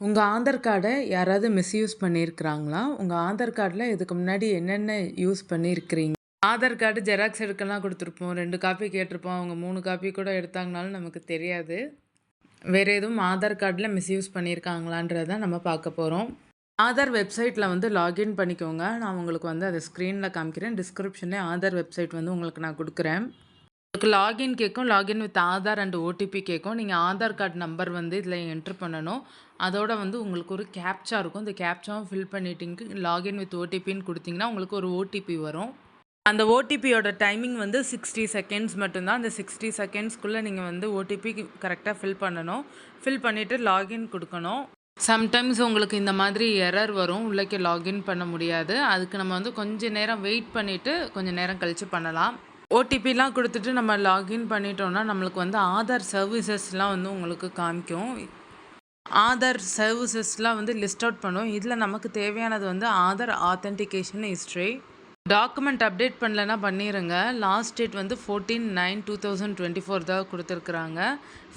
உங்கள் ஆதார் கார்டை யாராவது மிஸ்யூஸ் பண்ணியிருக்கிறாங்களா? உங்கள் ஆதார் கார்டில் இதுக்கு முன்னாடி என்னென்ன யூஸ் பண்ணியிருக்கிறீங்க? ஆதார் கார்டு ஜெராக்ஸ் எடுக்கலாம் கொடுத்துருப்போம். ரெண்டு காப்பி கேட்டிருப்போம். அவங்க மூணு காப்பி கூட எடுத்தாங்கனாலும் நமக்கு தெரியாது. வேறு எதுவும் ஆதார் கார்டில் மிஸ்யூஸ் பண்ணியிருக்காங்களான்றதை நம்ம பார்க்க போகிறோம் ஆதார் வெப்சைட்டில் வந்து லாகின் பண்ணிக்கோங்க. நான் உங்களுக்கு வந்து அதை ஸ்க்ரீனில் காமிக்கிறேன். டிஸ்கிரிப்ஷன்லேயே ஆதார் வெப்சைட் வந்து உங்களுக்கு நான் கொடுக்குறேன். உங்களுக்கு லாகின் கேட்கும் login with Aadhaar and OTP கேட்கும். நீங்கள் ஆதார் கார்டு நம்பர் வந்து இதில் என்ட்ரு பண்ணணும். அதோட வந்து உங்களுக்கு ஒரு கேப்ச்சா இருக்கும். இந்த கேப்ச்சாவும் ஃபில் பண்ணிட்டீங்க லாகின் வித் ஓடிபின்னு கொடுத்தீங்கன்னா உங்களுக்கு ஒரு ஓடிபி வரும். அந்த ஓடிபியோட டைமிங் வந்து சிக்ஸ்டி செகண்ட்ஸ் மட்டும்தான். அந்த சிக்ஸ்டி செகண்ட்ஸ்க்குள்ளே நீங்கள் வந்து ஓடிபி கரெக்டாக ஃபில் பண்ணணும். ஃபில் பண்ணிவிட்டு லாகின் கொடுக்கணும். சம்டைம்ஸ் உங்களுக்கு இந்த மாதிரி எரர் வரும். உள்ளக்கே லாகின் பண்ண முடியாது. அதுக்கு நம்ம வந்து கொஞ்சம் நேரம் வெயிட் பண்ணிவிட்டு கொஞ்சம் நேரம் கழித்து பண்ணலாம். ஓடிபிலாம் கொடுத்துட்டு நம்ம லாகின் பண்ணிட்டோம்னா நம்மளுக்கு வந்து ஆதார் சர்வீசஸ்லாம் வந்து உங்களுக்கு காமிக்கும். ஆதார் சர்வீசஸ்லாம் வந்து லிஸ்ட் அவுட் பண்ணும். இதில் நமக்கு தேவையானது வந்து Aadhaar authentication history document update பண்ணலன்னா பண்ணிடுங்க லாஸ்ட் டேட் வந்து fourteen nine two thousand twenty four தான் கொடுத்துருக்குறாங்க.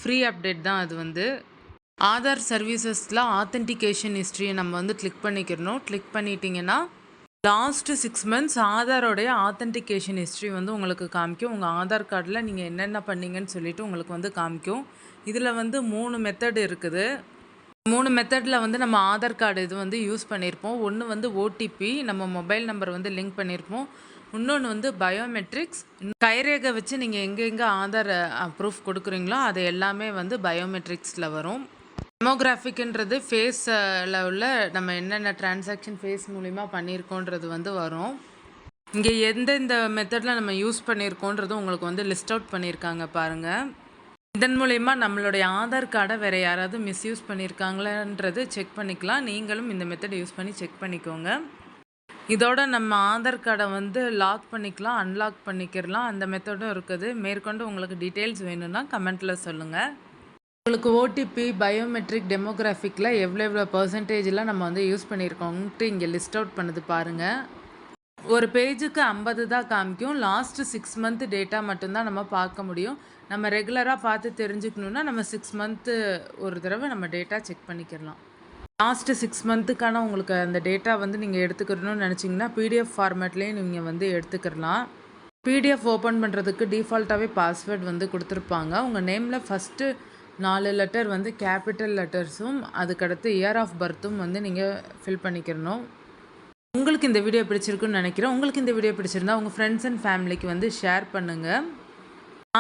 ஃப்ரீ அப்டேட் தான் அது வந்து. ஆதார் சர்வீசஸில் ஆத்தென்டிகேஷன் ஹிஸ்ட்ரியை நம்ம வந்து கிளிக் பண்ணிக்கிறணும். கிளிக் பண்ணிட்டீங்கன்னா லாஸ்ட்டு சிக்ஸ் மந்த்ஸ் ஆதாரோடைய ஆத்தென்டிகேஷன் ஹிஸ்ட்ரி வந்து உங்களுக்கு காமிக்கும். உங்கள் ஆதார் கார்டில் நீங்கள் என்னென்ன பண்ணீங்கன்னு சொல்லிவிட்டு உங்களுக்கு வந்து காமிக்கும். இதில் வந்து மூணு மெத்தட் இருக்குது. மூணு மெத்தடில் வந்து நம்ம ஆதார் கார்டு இது வந்து யூஸ் பண்ணியிருப்போம் ஒன்று வந்து ஓடிபி நம்ம மொபைல் நம்பர் வந்து லிங்க் பண்ணியிருப்போம் இன்னொன்று வந்து பயோமெட்ரிக்ஸ் கைரேகை வச்சு நீங்கள் எங்கெங்கே ஆதார் ப்ரூஃப் கொடுக்குறீங்களோ அது எல்லாமே வந்து பயோமெட்ரிக்ஸில் வரும். டெமோகிராஃபிக்ன்றது ஃபேஸில் உள்ள நம்ம என்னென்ன டிரான்சாக்ஷன் ஃபேஸ் மூலிமா பண்ணியிருக்கோன்றது வந்து வரும். இங்கே எந்தெந்த மெத்தடில் நம்ம யூஸ் பண்ணியிருக்கோன்றது உங்களுக்கு வந்து லிஸ்ட் அவுட் பண்ணியிருக்காங்க பாருங்கள் இதன் மூலயமா நம்மளுடைய ஆதார் கார்டை வேறு யாராவது மிஸ்யூஸ் பண்ணியிருக்காங்களான்றது செக் பண்ணிக்கலாம். நீங்களும் இந்த மெத்தடை யூஸ் பண்ணி செக் பண்ணிக்கோங்க. இதோட நம்ம ஆதார் கார்டை வந்து லாக் பண்ணிக்கலாம் அன்லாக் பண்ணிக்கிறலாம் அந்த மெத்தடும் இருக்குது. மேற்கொண்டு உங்களுக்கு டீட்டெயில்ஸ் வேணும்னா கமெண்ட்டில் சொல்லுங்கள் உங்களுக்கு ஓடிபி பயோமெட்ரிக் டெமோகிராஃபிக்கில் எவ்வளோ எவ்வளோ பர்சன்டேஜ்லாம் நம்ம வந்து யூஸ் பண்ணியிருக்கோன்ட்டு இங்கே லிஸ்ட் அவுட் பண்ணது பாருங்கள் ஒரு பேஜுக்கு ஐம்பது தான் காமிக்கும். லாஸ்ட்டு சிக்ஸ் மந்த்து டேட்டா மட்டும்தான் நம்ம பார்க்க முடியும். நம்ம ரெகுலராக பார்த்து தெரிஞ்சுக்கணுன்னா நம்ம சிக்ஸ் மந்த்து ஒரு தடவை நம்ம டேட்டா செக் பண்ணிக்கிறலாம் லாஸ்ட்டு சிக்ஸ் மந்த்துக்கான உங்களுக்கு அந்த டேட்டா வந்து நீங்கள் எடுத்துக்கிறணும்னு நினச்சிங்கன்னா பிடிஎஃப் ஃபார்மேட்லேயும் நீங்கள் வந்து எடுத்துக்கிறலாம் பிடிஎஃப் ஓப்பன் பண்ணுறதுக்கு டிஃபால்ட்டாகவே பாஸ்வேர்ட் வந்து கொடுத்துருப்பாங்க. உங்கள் நேமில் ஃபஸ்ட்டு நாலு லெட்டர் வந்து கேபிட்டல் லெட்டர்ஸும் அதுக்கடுத்து இயர் ஆஃப் பர்த்தும் வந்து நீங்கள் ஃபில் பண்ணிக்கிறணும் உங்களுக்கு இந்த வீடியோ பிடிச்சிருக்குன்னு நினைக்கிறேன். உங்களுக்கு இந்த வீடியோ பிடிச்சிருந்தா உங்கள் ஃப்ரெண்ட்ஸ் அண்ட் ஃபேமிலிக்கு வந்து ஷேர் பண்ணுங்கள்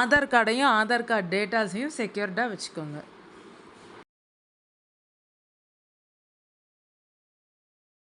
ஆதார் கார்டையும் ஆதார் கார்டு டேட்டாஸையும் செக்யூர்டாக வச்சுக்கோங்க.